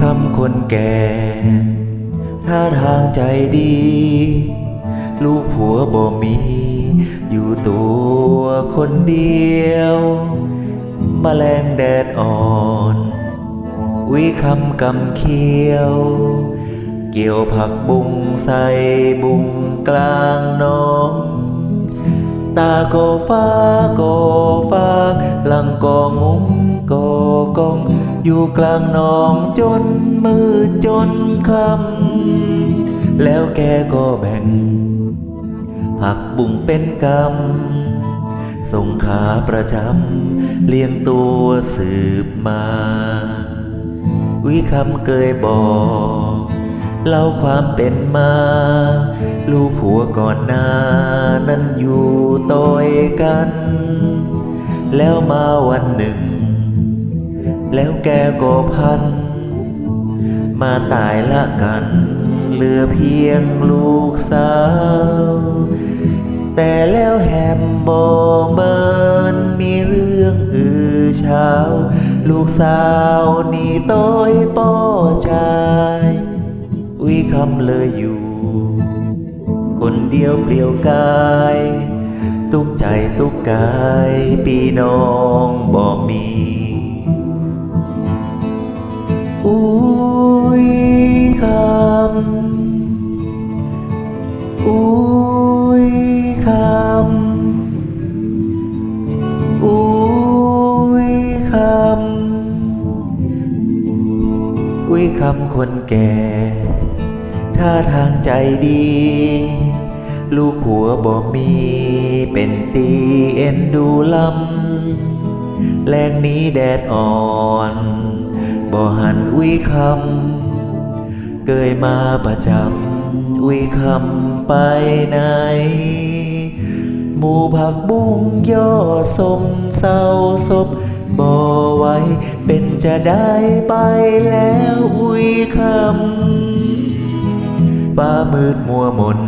คำคนแก่ท่าทางใจดี ลูกผัวบ่มี อยู่ตัวคนเดียวมแมลงแดดอ่อน วิคำกำเคี้ยว เกี่ยวผักบุงใส่บุงกลางน้องตาโกฟ้าโกฟ้าลังกองุ้งกอกอง อยู่กลางหนองจนมืดจนคำแล้วแกก็แบ่งผักบุงเป็นกำส่งขาประจำเลี้ยงตัวสืบมา วิคำเกยบอกเล่าความเป็นมา ลูกผัวก่อนหน้า นั้นอยู่ต่อยกัน แล้วมาวันหนึ่ง แล้วแกก็พัน มาตายละกัน เหลือเพียงลูกสาว แต่แล้วแฮมบอเบินมีเรื่องอือเช้า ลูกสาวนี่ต้อยป้อชายวิคำเลยอยู่ คนเดียวเปลี่ยวกายทุกใจทุกกาย ปีน้องบ่มี คำคนแก่ท่าทางใจดี ลูกหัวบ่มี เป็นตีเอ็นดูลำแรงนี้แดดอ่อนบ่หันอุ้ยคำ เกยมาประจำอุ้ยคำไปไหน หมู่ผักบุ้งย่อสมเศร้าศพ บ่ไหวเป็นจะได้ไปแล้วอุ้ยคำฟ้ามืดมัวมน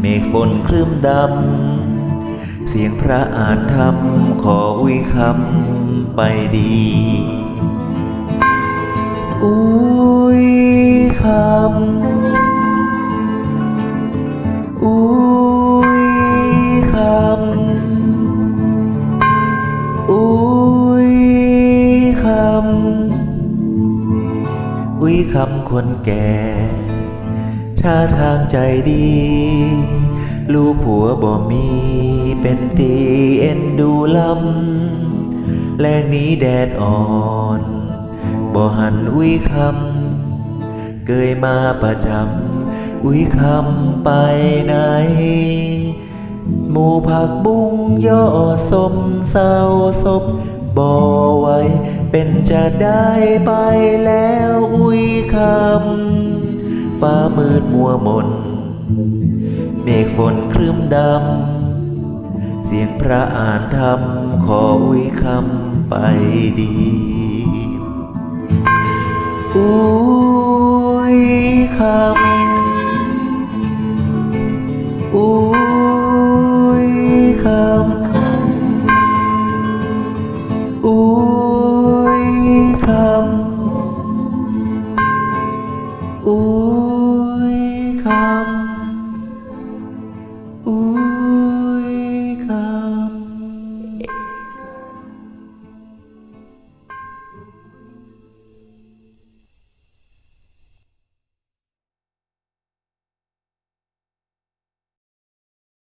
เมฆฝนคลึ้มดำ เสียงพระอ่านธรรมขออุ้ยคำไปดี อุ้ย อุ้ยคำคนแก่ท่าทางใจดี ลูกผัวบ่มีเป็นตีเอ็นดูลำ แลงนี้แดดอ่อนบ่หันอุ้ยคำ เกยมาประจำ อุ้ยคำไปไหน หมู่ผักบุ้งย่อสมเศร้าศพบ่ไหวเป็นจะได้ไปแล้ว คำฟ้ามืดมัวมน เมฆฝนครึ้มดำ เสียงพระอ่านธรรม ขออุ้ยคำไปดีอุ้ยคำอุ้ยคำอุ้ยคำอุ้ยคำ